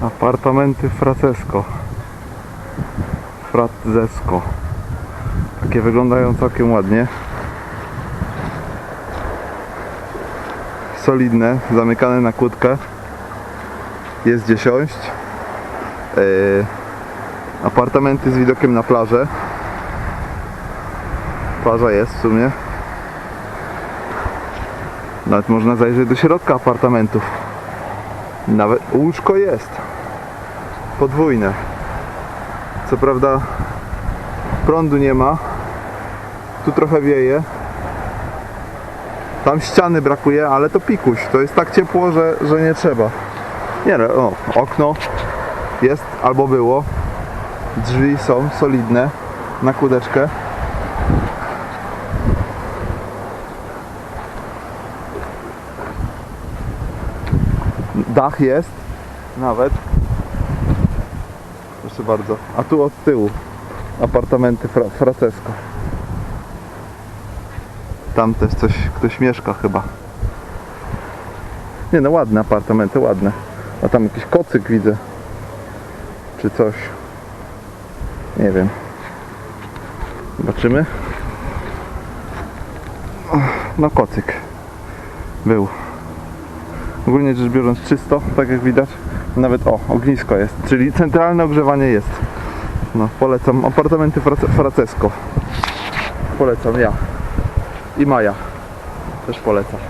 Apartamenty Francesco. Francesco. Takie wyglądają całkiem ładnie. Solidne, zamykane na kłódkę. Jest gdzie siąść. Yy, apartamenty z widokiem na plażę. Plaża jest w sumie. Nawet można zajrzeć do środka apartamentów. Nawet łóżko jest. Podwójne. Co prawda prądu nie ma. Tu trochę wieje. Tam ściany brakuje, ale to pikuś. To jest tak ciepło, że, że nie trzeba. Nie no, okno jest albo było. Drzwi są solidne na kłódeczkę. Dach jest nawet. Proszę bardzo. A tu od tyłu apartamenty fra Francesco. Tam też coś, ktoś mieszka chyba. Nie no, ładne apartamenty, ładne. A tam jakiś kocyk widzę. Czy coś. Nie wiem. Zobaczymy. No kocyk. Był. Ogólnie rzecz biorąc czysto, tak jak widać. Nawet o, ognisko jest, czyli centralne ogrzewanie jest. No, polecam. Apartamenty Francesco. Polecam ja. I Maja. Też polecam.